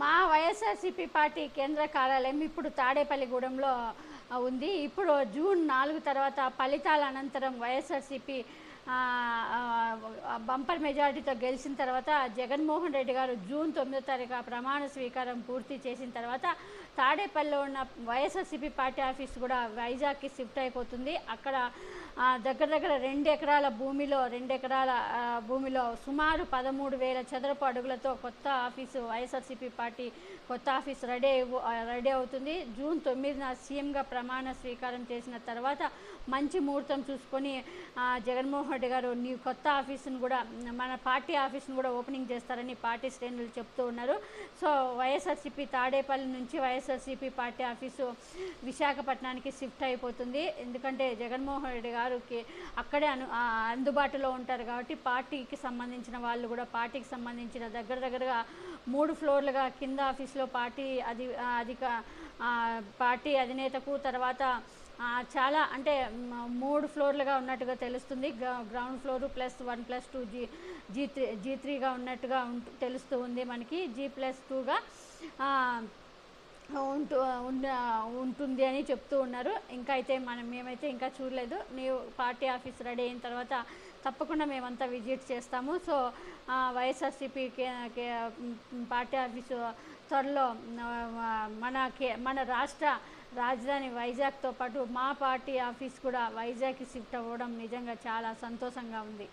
మా వైఎస్ఆర్సీపీ పార్టీ కేంద్ర కార్యాలయం ఇప్పుడు తాడేపల్లిగూడెంలో ఉంది. ఇప్పుడు జూన్ నాలుగు తర్వాత ఫలితాల అనంతరం వైఎస్ఆర్సీపీ బంపర్ మెజారిటీతో గెలిచిన తర్వాత జగన్మోహన్ రెడ్డి గారు జూన్ తొమ్మిదో తారీఖు ప్రమాణ స్వీకారం పూర్తి చేసిన తర్వాత తాడేపల్లిలో ఉన్న వైఎస్ఆర్సీపీ పార్టీ ఆఫీస్ కూడా వైజాగ్కి షిఫ్ట్ అయిపోతుంది. అక్కడ దగ్గర దగ్గర రెండు ఎకరాల భూమిలో రెండు ఎకరాల భూమిలో సుమారు పదమూడు వేల చదరపు అడుగులతో కొత్త ఆఫీసు వైఎస్ఆర్సీపీ పార్టీ కొత్త ఆఫీస్ రెడీ రెడీ అవుతుంది. జూన్ తొమ్మిదిన సీఎంగా ప్రమాణ స్వీకారం చేసిన తర్వాత మంచి ముహూర్తం చూసుకొని జగన్మోహన్ రెడ్డి గారు నీ కొత్త ఆఫీసును కూడా మన పార్టీ ఆఫీస్ను కూడా ఓపెనింగ్ చేస్తారని పార్టీ శ్రేణులు చెప్తూ ఉన్నారు. సో వైఎస్ఆర్సీపీ తాడేపల్లి నుంచి వైఎస్ఆర్సీపీ పార్టీ ఆఫీసు విశాఖపట్నానికి షిఫ్ట్ అయిపోతుంది. ఎందుకంటే జగన్మోహన్ రెడ్డి గారికి అక్కడే అను అందుబాటులో ఉంటారు కాబట్టి పార్టీకి సంబంధించిన వాళ్ళు కూడా పార్టీకి సంబంధించిన దగ్గర దగ్గరగా మూడు ఫ్లోర్లుగా కింద ఆఫీస్లో పార్టీ అధి అధిక పార్టీ అధినేతకు తర్వాత చాలా అంటే మూడు ఫ్లోర్లుగా ఉన్నట్టుగా తెలుస్తుంది. Ground floor plus one plus two G G three G త్రీగా ఉన్నట్టుగా ఉంటు తెలుస్తూ ఉంది మనకి. జీ ప్లస్ టూగా ఉంటు ఉంటుంది అని చెప్తూ ఉన్నారు. ఇంకా అయితే మనం మేమైతే ఇంకా చూడలేదు. నీవు పార్టీ ఆఫీస్ రెడీ అయిన తర్వాత తప్పకుండా మేమంతా విజిట్ చేస్తాము. సో వైఎస్ఆర్సీపీ కే పార్టీ ఆఫీసు త్వరలో మన కే మన రాష్ట్ర రాజధాని వైజాగ్తో పాటు మా పార్టీ ఆఫీస్ కూడా వైజాగ్కి షిఫ్ట్ అవ్వడం నిజంగా చాలా సంతోషంగా ఉంది.